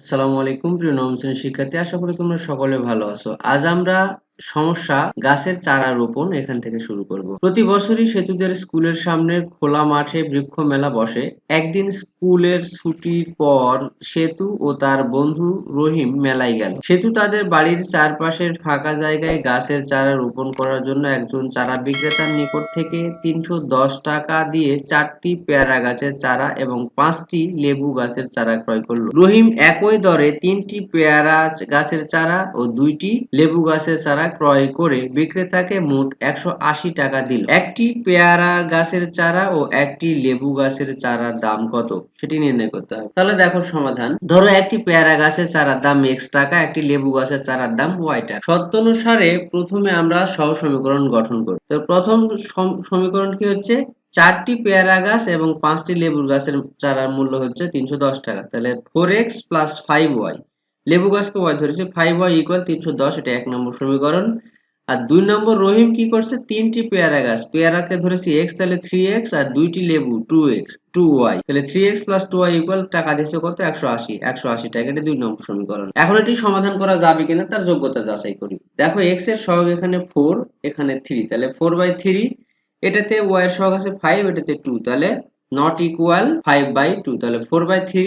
আসসালামু আলাইকুম প্রিয় নবম শ্রেণির শিক্ষার্থী আশা করি তোমরা সকলে ভালো আছো। আজ আমরা সমস্যা, গাছের চারা রোপণ এখান থেকে শুরু করব। প্রতি বছরই সেতুদের স্কুলের সামনে খোলা মাঠে বৃক্ষ মেলা বসে। একদিন স্কুলের ছুটির পর সেতু ও তার বন্ধু রহিম মেলায় গেল। সেতু তাদের বাড়ির চারপাশের ফাঁকা জায়গায় গাছের চারা রোপণ করার জন্য একজন চারা বিক্রেতার নিকট থেকে তিনশো দশ টাকা দিয়ে চারটি পেয়ারা গাছের চারা এবং পাঁচটি লেবু গাছের চারা ক্রয় করল। রহিম একই দরে তিনটি পেয়ারা গাছের চারা ও দুইটি লেবু গাছের চারা ক্রয় করে বিক্রেতাকে মোট একশো আশি টাকা দিল। একটি পেয়ারা গাছের চারা ও একটি লেবু গাছের চারার দাম কত? সেটি নির্ণয় করতে হবে। তাহলে দেখো সমাধান। ধরো একটি পেয়ারা গাছের চারার দাম এক্স টাকা, একটি লেবু গাছের চারার দাম ওয়াই টাকা। সত্যানুসারে প্রথমে আমরা সহ সমীকরণ গঠন করি। তো প্রথম সমীকরণ কি হচ্ছে? চারটি পেয়ারা গাছ এবং পাঁচটি লেবুর গাছের চারার মূল্য হচ্ছে তিনশো দশ টাকা। তাহলে four X plus five Y লেবু গাছকে ওয়াই ধরেছে ফাইভ ওয়াই ইকুয়াল তিনশো দশ, এটা এক নম্বর সমীকরণ। আর দুই নম্বর রহিম কি করছে? তিনটি পেয়ারা গাছ, পেয়ারাকে ধরেছি এক্স তাহলে থ্রি এক্স আর দুইটি লেবু টু এক্স টু ওয়াই তাহলে three X plus two Y equal টাকা দিচ্ছে কত? একশো আশি একশো আশি টাকা, এটা দুই নম্বর সমীকরণ। এখন এটি সমাধান করা যাবে কিনা তার যোগ্যতা যাচাই করি। দেখো এক্সের সহগ এখানে ফোর এখানে থ্রি তাহলে ফোর বাই থ্রি এটাতে ওয়াই এর সহগ আছে ফাইভ এটাতে টু তাহলে not equal five by two তাহলে four by three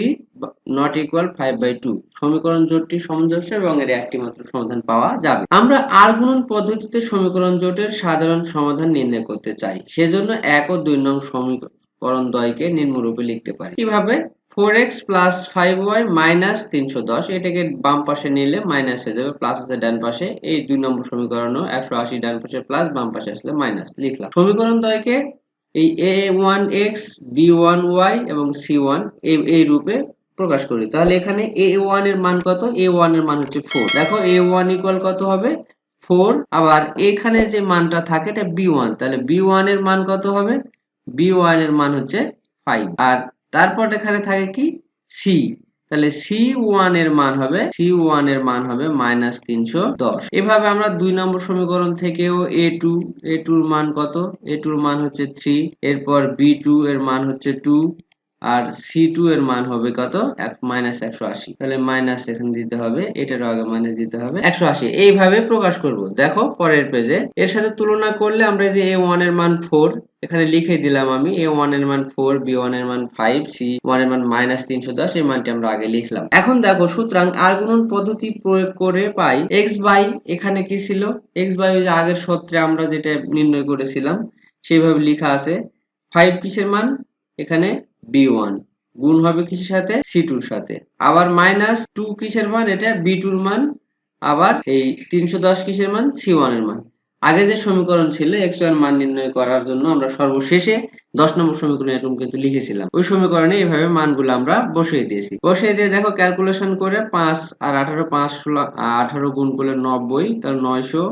not equal five by two সমীকরণ জোটটি সামঞ্জস্য এবং এর একটি মাত্র সমাধান পাওয়া যাবে। আমরা আর গুণন পদ্ধতিতে সমীকরণ জোটের সাধারণ সমাধান নির্ণয় করতে চাই। সেজন্য এক ও দুই নং সমীকরণ দ্বয়কে নিম্নরূপে লিখতে পারি। কীভাবে? Four X plus five Y minus তিনশো দশ। এটাকে বাম পাশে নিলে মাইনাস হয়ে যাবে প্লাস আছে ডান পাশে। এই দুই নম্বর সমীকরণও একশো আশি ডান পাশে প্লাস বাম পাশে আসলে মাইনাস লিখলাম। সমীকরণ দ্বয়কে এই A one X B one Y এবং সি ওয়ান এই রূপে প্রকাশ করি। তাহলে এখানে এ ওয়ানের মান কত? এ ওয়ানের মান হচ্ছে ফোর দেখো এ ওয়ান ইকুয়াল কত হবে? ফোর আবার এখানে যে মানটা থাকে, এটা বি ওয়ান তাহলে বি ওয়ানের মান কত হবে? বি ওয়ানের মান হচ্ছে ফাইভ আর তারপর এখানে থাকে কি? সি তাহলে সি ওয়ানের মান হবে সি ওয়ানের মান হবে মাইনাস তিনশো দশ এভাবে আমরা দুই নম্বর সমীকরণ থেকেও এ টু এ টুর মান কত? এ টুর মান হচ্ছে থ্রি এরপর বি টু এর মান হচ্ছে টু আর সি টু এর মান হবে কত? মাইনাস একশো আশি। তাহলে মাইনাস এখানে দিতে হবে, এটার আগে মাইনাস দিতে হবে একশো আশি। এইভাবে প্রকাশ করব। দেখো, পরের পেজে এর সাথে তুলনা করলে আমরা যে এ ওয়ানের মান ফোর এখানে লিখে দিলাম আমি এ ওয়ানের মান ফোর বি ওয়ানের মান ফাইভ সি ওয়ানের মান মাইনাস তিনশো দশ, এই মানটি আমরা আগে লিখলাম। এখন দেখো, সুতরাং আর গুণন পদ্ধতি প্রয়োগ করে পাই এক্স বাই এখানে কি ছিল? এক্স বাই আগের সূত্রে আমরা যেটা নির্ণয় করেছিলাম, সেইভাবে লেখা আছে। ফাইভ কিসের মান? এখানে বি ওয়ান গুণ হবে কিসের সাথে? সি টুর সাথে। আবার মাইনাস টু কিসের মান? এটা বি টুর মান। আবার এই তিনশো দশ কিসের মান? সি ওয়ানের মান। আগে যে সমীকরণ ছিল এক্সের মান নির্ণয় করার জন্য আমরা সর্বশেষে দশ নম্বর সমীকরণ এরকম কিন্তু লিখেছিলাম। ওই সমীকরণে এইভাবে মানগুলো আমরা বসিয়ে দিয়েছি। বসিয়ে দিয়ে দেখো ক্যালকুলেশন করে পাঁচ আর আঠারো, পাঁচ ষোলো, আঠারো গুণ করলে নব্বই, তাহলে নয়শো।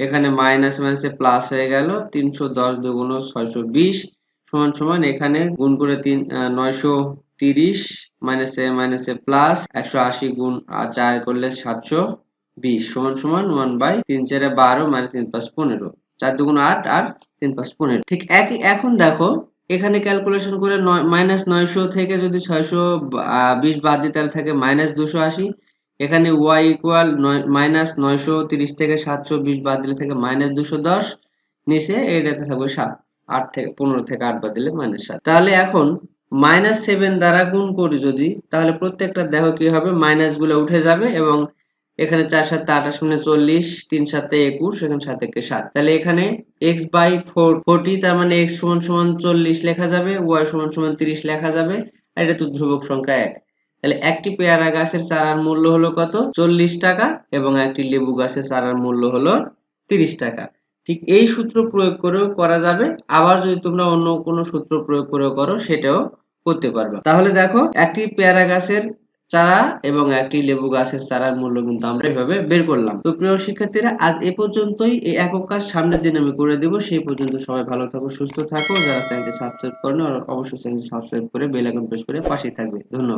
এখানে মাইনাস মাইনাসে প্লাস হয়ে গেল, তিনশো দশ দুগুণ ছয়শো বিশ। সমান সমান এখানে গুণ করে তিন নয়শো তিরিশ মাইনাসে মাইনাসে প্লাস একশো আশি গুণ চার করলে সাতশো বিশ। সমান সমান ওয়ান বাই তিন চারে বারো মাইনাস তিন পাঁচ পনেরো। চার দুগুণ আট আর তিন পাঁচ পনেরো। ঠিক একই, এখন দেখো, এখানে ক্যালকুলেশন করে মাইনাস নয়শো থেকে যদি ছয়শো বিশ বাদ দিতে তাহলে থাকে মাইনাস দুশো আশি। এখানে ওয়াই ইকুয়াল মাইনাস নয়শো তিরিশ থেকে সাতশো বিশ বাদ দিলে থেকে মাইনাস দুশো দশ। নিচে এটাতে থাকবে সাত। আট থেকে পনেরো থেকে আট বাদ দিলে মাইনাস সাত। তাহলে এখন মাইনাস সেভেন দ্বারা গুণ করি যদি, তাহলে প্রত্যেকটা দেখো কি হবে? মাইনাসগুলো উঠে যাবে এবং এখানে চার সাথে আঠাশ মানে চল্লিশ, তিন সাথে একুশ, এখানে সাত একে সাত। তাহলে এখানে এক্স বাই ফোর ফোরটি তার মানে এক্স সমান সমান চল্লিশ লেখা যাবে ওয়াই সমান সমান তিরিশ লেখা যাবে, আর এটা তো ধ্রুবক সংখ্যা এক। তাহলে একটি পেয়ারা গাছের চারার মূল্য হলো কত? চল্লিশ টাকা এবং একটি লেবু গাছের চারার মূল্য হলো তিরিশ টাকা। ঠিক এই সূত্র প্রয়োগ করেও করা যাবে। আবার যদি তোমরা অন্য কোনো সূত্র প্রয়োগ করেও করো, সেটাও করতে পারবে। তাহলে দেখো, একটি পেয়ারা গাছের চারা এবং একটি লেবু গাছের চারার মূল্য কিন্তু আমরা এভাবে বের করলাম। তো প্রিয় শিক্ষার্থীরা, আজ এ পর্যন্তই। এই একক কাজ সামনের দিন আমি করে দেব। সেই পর্যন্ত সবাই ভালো থাকো, সুস্থ থাকো। যারা চ্যানেলটি সাবস্ক্রাইব করেন, অবশ্যই চ্যানেলটি সাবস্ক্রাইব করে বেল আইকন প্রেস করে পাশে থাকবে। ধন্যবাদ।